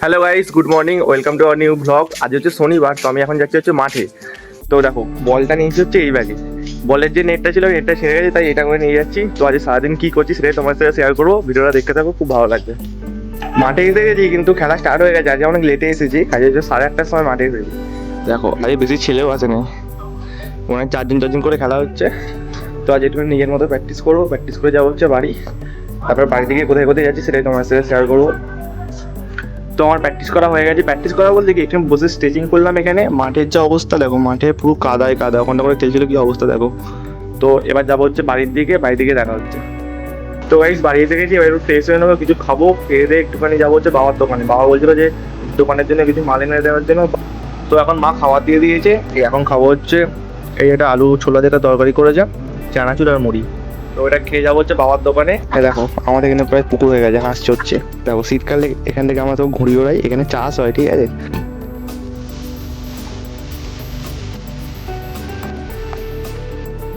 Hello guys good morning welcome to our new blog আজ হচ্ছে শনিবার, তো আমি এখন যাচ্ছি হচ্ছে মাঠে। তো দেখো, বলটা নিয়েছি হচ্ছে এই ব্যাগে বলের যে নেটটা ছিল নেটটা ছেড়ে গেছে, তাই এটা করে নিয়ে যাচ্ছি। তো আজ সারাদিন কী করছি সেটাই তোমার সাথে শেয়ার করব। ভিডিওটা দেখতে থাকো, খুব ভালো লাগবে। মাঠে এসে গেছি, কিন্তু খেলা স্টার্ট হয়ে গেছে। আজ অনেক লেটে এসেছি, কাজে হচ্ছে সাড়ে আটটার সময় মাঠে এসেছি। দেখো আজ বেশি ছেলেও আসেনি। হয় চারজন চারজন করে খেলা হচ্ছে। তো আজ একটু নিজের মতো প্র্যাকটিস করব। প্র্যাকটিস করে যাব হচ্ছে বাড়ি। তারপর বাড়ি থেকে কোথায় কোথায় যাচ্ছি সেটাই তোমার সাথে শেয়ার করব। তো আমার প্র্যাকটিস করা হয়ে গেছে। প্র্যাকটিস করা বলতে কি? এখানে বসে স্ট্রেচিং করলাম এখানে। মাঠের যা অবস্থা, দেখো, মাঠে পুরো কাদায় কাদা। ওখানটা করে খেলছিল, কি অবস্থা, দেখো। তো এবার যাব হচ্ছে বাড়ির দিকে বাড়ির দিকে দেখা হচ্ছে। তো গাইস বাড়ি থেকে গিয়ে এবার ফ্রেশ হয়ে নেব, কিছু খাব, খেয়ে দিয়ে একটুখানি যাব হচ্ছে বাবার দোকানে। বাবা বলছিল যে, দোকানের জন্য কিছু মাল এনে দেওয়ার জন্য। তো এখন মা খাবার দিয়ে দিয়েছে। এখন খাব হচ্ছে এই একটা আলু ছোলা যেটা তরকারি করেছে, চানাচুর আর মুড়ি। ওটা খেয়ে যাব হচ্ছে বাবার দোকানে। দেখো আমাদের এখানে প্রায় পুকুর হয়ে গেছে হাঁস চড়ছে। দেখো শীতকালে এখান থেকে আমরা তো ঘুরি ওড়াই এখানে চাষ হয় ঠিক আছে?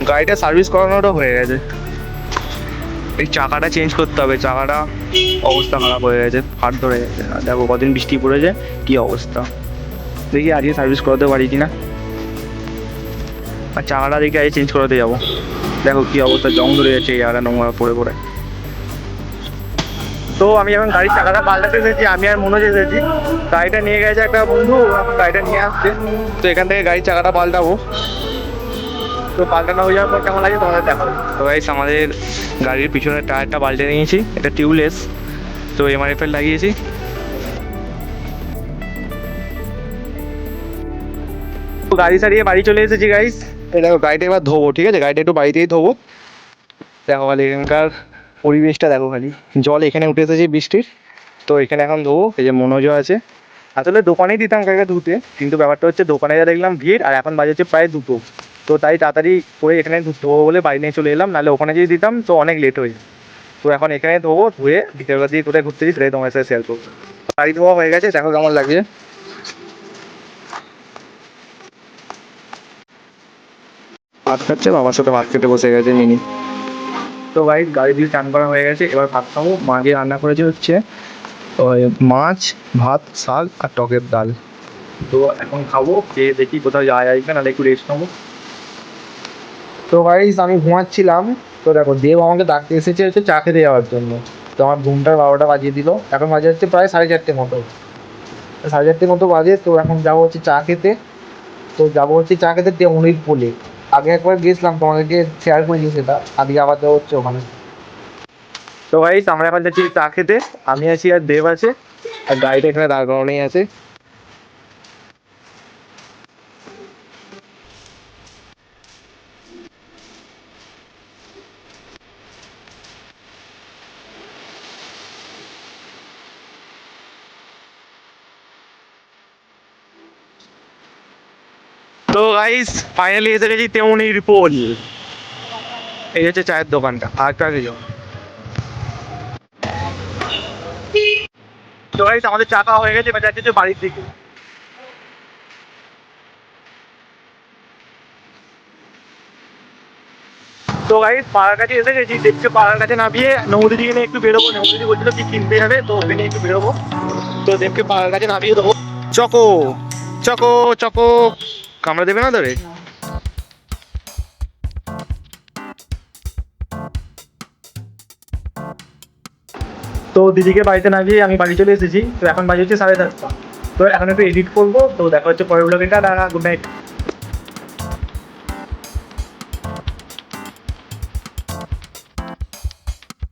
গাড়িটা সার্ভিস করানোটা হয়ে গেছে। এই চাকাটা চেঞ্জ করতে হবে চাকাটা অবস্থা খারাপ হয়ে গেছে ফাট ধরে গেছে। দেখো কদিন বৃষ্টি পড়েছে কি অবস্থা? দেখি আজকে সার্ভিস করাতে পারি কিনা। আর চাকাটা দেখি আজকে চেঞ্জ করাতে যাব। দেখো কি অবস্থা, জং ধরে যাচ্ছে, এই নোংরা পড়ে পড়ে। তো আমি এখন গাড়ির চাকাটা পাল্টাতে এসেছি, আমি আর মনোজ এসেছি। গাড়িটা নিয়ে গেছে একটা বন্ধু, গাড়িটা নিয়ে আসছে। তো এখান থেকে গাড়ির চাকাটা পাল্টাবো। তো পাল্টানো হয়ে যাওয়ার পর কেমন লাগে তোমাদের দেখো তো গাইস আমাদের গাড়ির পিছনের টায়ারটা পাল্টে নিয়েছি, এটা টিউবলেস তো এমআরএফ এর লাগিয়েছি। গাড়ি সারিয়ে বাড়ি চলে এসেছি গাইস দেখো গাড়িটা এবার ধোবো, ঠিক আছে? গাড়িটা একটু বাড়িতেই ধোবো। দেখো খালি এখানকার পরিবেশটা দেখো খালি। জল এখানে উঠে এসেছে বৃষ্টির। তো এখানে এখন ধোবো, এই যে মনোজ আছে। আসলে দোকানেই দিতাম কাকে ধুতে, কিন্তু ব্যাপারটা হচ্ছে দোকানে যা দেখলাম ভিড়, আর এখন বাজে হচ্ছে প্রায় দুটো। তো তাই তাড়াতাড়ি করে এখানে ধোবো বলে বাড়ি নিয়ে চলে এলাম। নাহলে ওখানে যদি দিতাম, তো অনেক লেট হয়ে। তো এখন এখানে ধোবো, ধুয়ে বিকেলবেলা দিয়ে কোথায় ঘুরতে সেটাই তোমার সাথে শেয়ার করব। গাড়ি ধোয়া হয়ে গেছে, দেখো কেমন লাগছে। ভাত খাচ্ছে, বাবার সাথে ভাত খেতে বসে গেছে মিনি। তো ভাই গাড়ি দিয়ে চান করা হয়ে গেছে, এবার ভাত খাব। মা গিয়ে রান্না করেছে হচ্ছে ওই মাছ, ভাত, শাক আর টকের ডাল। তো এখন খাব, খেয়ে দেখি কোথাও যাওয়া যায় কিনা নাহলে একটু রেস্ট নেব। তো গাইস আমি ঘুমাচ্ছিলাম। তো দেখো, দেব আমাকে ডাকতে এসেছে হচ্ছে চা খেতে যাওয়ার জন্য। তো আমার ঘুমটার বারোটা বাজিয়ে দিল। এখন বাজে হচ্ছে প্রায় সাড়ে চারটে মতো। সাড়ে চারটে মতো বাজে, তো এখন যাব হচ্ছে চা খেতে। তো যাব হচ্ছে চা খেতে টেমনির পোলে আগে একবার গিয়েছিলাম, তোমাদেরকে শেয়ার করে দিয়েছি সেটা আজকে আবার যাওয়া হচ্ছে ওখানে। তো ভাই আমরা এখন যাচ্ছি চা খেতে। আমি আছি আর দেব আছে, আর গাড়িটা এখানে দাঁড় করানোই আছে। তো গাইস ফাইনালি এসে গেছি তেমনির পোল এই হচ্ছে চায়ের দোকানটা। আর আগে তো গাইস আমাদের চা খাওয়া হয়ে গেছে, এবার যাচ্ছে বাড়ির দিকে। তো গাইস পাড়ার কাছে এসে গেছি। দেখছে পাড়ার কাছে নামিয়ে নৌদি দিকে একটু বেরোবো। নৌদি বলছিল কি কিনতে যাবে, তো ওকে নিয়ে একটু বেরোবো। তো দেবকে পাড়ার কাছে নামিয়ে দেবো। চকো চকো চকো। কামড়া দেবে না ধরে? তো দিদিকে বাড়িতে নামিয়ে আমি বাড়ি চলে এসেছি। তো এখন বাড়ি হচ্ছে সাড়ে দশটা। তো এখন একটু এডিট করব। তো দেখা হচ্ছে পরের ব্লগে টাটা গুড নাইট